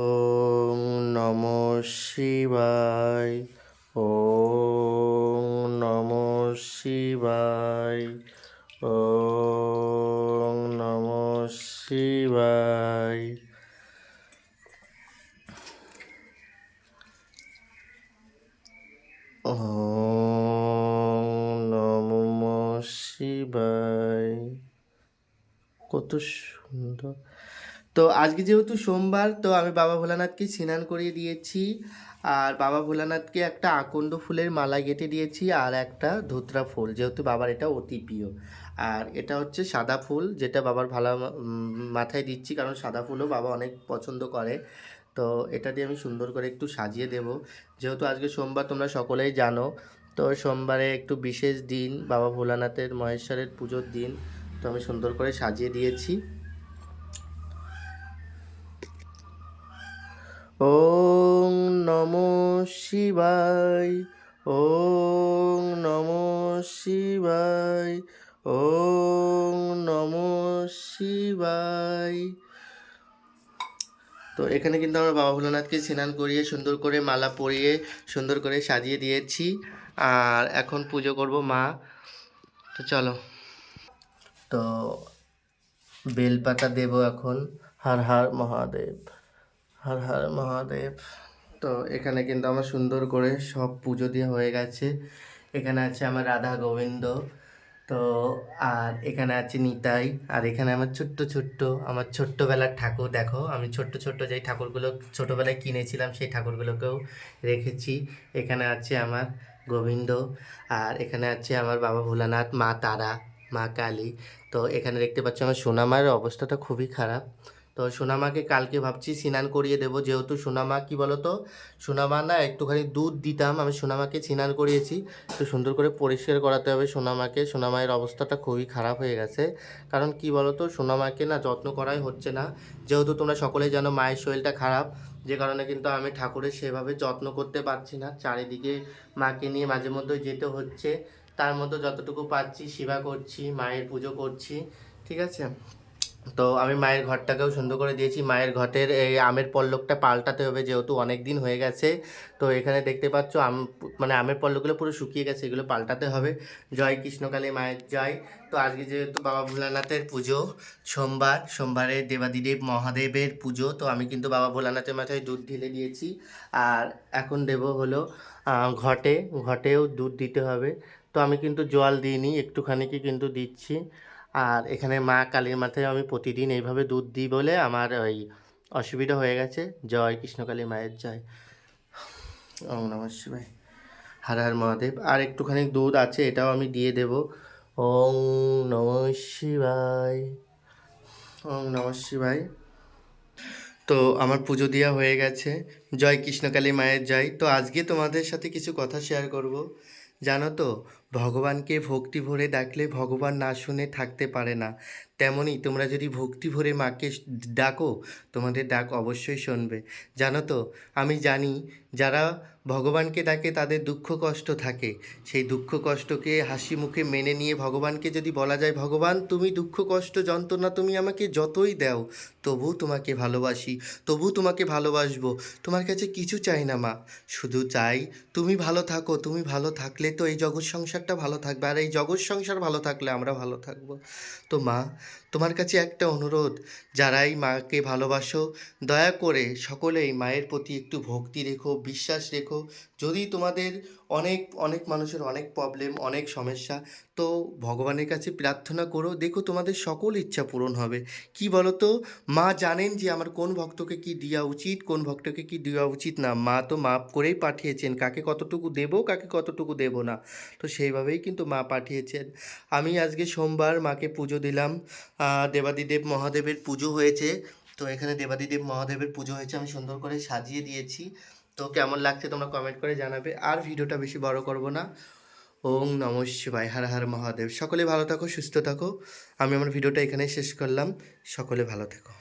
ওম নম শিবায় ওম নম শিবায় ওম নম শিবায়। শিবায়। কত সুন্দর। তো আজকে যেহেতু সোমবার, তো আমি বাবা ভোলানাথকে স্নান করিয়ে দিয়েছি আর বাবা ভোলানাথকে একটা আকন্দ ফুলের মালা গেঁথে দিয়েছি আর একটা ধুতরা ফুল, যেহেতু বাবার এটা অতি প্রিয়। আর এটা হচ্ছে সাদা ফুল, যেটা বাবার ভালো মাথায় দিচ্ছি, কারণ সাদা ফুলও বাবা অনেক পছন্দ করে। তো এটা দিয়ে আমি সুন্দর করে একটু সাজিয়ে দেব। যেহেতু আজকে সোমবার, তোমরা সকলেই জানো, তো সোমবারে একটু বিশেষ দিন, বাবা ভোলানাথের মহেশ্বরের পুজোর দিন, তো আমি সুন্দর করে সাজিয়ে দিয়েছি। ওম নম শিবায়, ওম নম শিবায়, ওম নম শিবায়। তো এখানে কিন্তু আমরা বাবা ভোলানাথকে স্নান করিয়ে সুন্দর করে মালা পরিয়ে সুন্দর করে সাজিয়ে দিয়েছি। আর এখন পুজো করব মা। তো চলো। তো বেলপাতা দেব এখন। হর হর মহাদেব। হর হর মহাদেব। তো এখানে কিন্তু আমার সুন্দর করে সব পুজো দিয়ে হয়ে গেছে। এখানে আছে আমার রাধা গোবিন্দ, তো আর এখানে আছে নিতাই, আর এখানে আমার ছোট্ট ছোট্ট, আমার ছোট্টবেলার ঠাকুর। দেখো, আমি ছোট্ট ছোট্ট যেই ঠাকুরগুলো ছোটোবেলায় কিনেছিলাম, সেই ঠাকুরগুলোকেও রেখেছি। এখানে আছে আমার গোবিন্দ, আর এখানে আছে আমার বাবা ভোলানাথ, মা তারা, মা কালী। তো এখানে দেখতে পাচ্ছ আমার সোনামার অবস্থাটা খুবই খারাপ। তো সোনামাকে কালকে ভাবছি স্নান করিয়ে দেবো, যেহেতু সোনামা, কি বলতো? সোনামা না একটুখানি দুধ দিতাম, আমি সোনামাকে স্নান করিয়েছি। তো সুন্দর করে পরিষ্কার করাতে হবে সোনামাকে। সোনামায়ের অবস্থাটা খুবই খারাপ হয়ে গেছে। কারণ কি বলতো? সোনামাকে না যত্ন করাই হচ্ছে না। যেহেতু তোমরা সকলেই জানো মায়ের শরীরটা খারাপ, যে কারণে কিন্তু আমি ঠাকুরের সেভাবে যত্ন করতে পারছি না। চারিদিকে মাকে নিয়ে মাঝে মধ্যে যেতে হচ্ছে। তার মধ্যে যতটুকু পাচ্ছি সেবা করছি, মায়ের পুজো করছি। ঠিক আছে? তো আমি মায়ের ঘরটাকেও সুন্দর করে দিয়েছি। মায়ের ঘটের এই আমের পল্লকটা পাল্টাতে হবে যেহেতু অনেক দিন হয়ে গেছে। তো এখানে দেখতে পাচ্ছ আম মানে আমের পল্লকগুলো পুরো শুকিয়ে গেছে, এগুলো পাল্টাতে হবে। জয় কৃষ্ণকালী মায়ের জয়। তো আজকে যেহেতু বাবা ভোলানাথের পুজো, সোমবার, সোমবারে দেবাদিদেব মহাদেবের পুজো, তো আমি কিন্তু বাবা ভোলানাথের মাথায় দুধ ঢেলে দিয়েছি। আর এখন দেব হলো ঘটে, ঘটেও দুধ দিতে হবে। তো আমি কিন্তু জল দিইনি একটুখানি কি কিন্তু দিচ্ছি। আর এখানে মা কালীর মাথায় আমি প্রতিদিন এইভাবে দুধ দিই বলে আমার ওই অসুবিধা হয়ে গেছে। জয় কৃষ্ণকালী মায়ের জয়। ওম নম শিবায়। হর হর মহাদেব। আর একটুখানি দুধ আছে, এটাও আমি দিয়ে দেব। ওম নম শিবায়। ওম নম শিবায়। তো আমার পুজো দেওয়া হয়ে গেছে। জয় কৃষ্ণকালী মায়ের জয়। তো আজকে তোমাদের সাথে কিছু কথা শেয়ার করব। জানো তো ভগবানকে ভক্তি ভরে ডাকলে ভগবান না শুনে থাকতে পারে না। তেমনই তোমরা যদি ভক্তি ভরে মাকে ডাকো, তোমাদের ডাক অবশ্যই শুনবে। জানো তো, আমি জানি যারা ভগবানকে ডাকে তাদের দুঃখ কষ্ট থাকে। সেই দুঃখ কষ্টকে হাসি মুখে মেনে নিয়ে ভগবানকে যদি বলা যায়, ভগবান, তুমি দুঃখ কষ্ট, যন্ত্রণা তুমি আমাকে যতই দাও, তবু তোমাকে ভালোবাসি, তবু তোমাকে ভালোবাসবো। তোমার কাছে কিছু চাই না মা। শুধু চাই তুমি ভালো থাকো, তুমি ভালো থাকলে তো এই জগৎ সংসারটা ভালো থাকবে, আর এই জগৎ সংসার ভালো থাকলে আমরা ভালো থাকব। তো মা, তোমার কাছে একটা অনুরোধ, যারাই মাকে ভালোবাসো, দয়া করে সকলেই মায়ের প্রতি একটু ভক্তি রেখো, বিশ্বাস রেখো। যদি তোমাদের অনেক অনেক মানুষের অনেক প্রবলেম অনেক সমস্যা। তো ভগবানের কাছে প্রার্থনা করো, দেখো তোমাদের সকল ইচ্ছা পূরণ হবে। কি বলো তো মা জানেন যে আমার কোন ভক্তকে কি দেওয়া উচিত, কোন ভক্তকে কি দেওয়া উচিত না। মা তো মাপ করেই পাঠিয়েছেন, কাকে কতটুকু দেবো, কাকে কতটুকু দেব না। তো সেইভাবেই কিন্তু মা পাঠিয়েছেন। আমি আজকে সোমবার মাকে পুজো দিলাম। দেবাদিদেব মহাদেবের পুজো হয়েছে। তো এখানে দেবাদিদেব মহাদেবের পুজো হয়েছে, আমি সুন্দর করে সাজিয়ে দিয়েছি। তো কেমন লাগছে তোমরা কমেন্ট করে জানাবে। আর ভিডিওটা বেশি বড় করব না। ওং নম শিবাই হার হার মহাদেব। সকলে ভালো থাকো, সুস্থ থাকো। আমি আমার ভিডিওটা এখানেই শেষ করলাম। সকলে ভালো থেকো।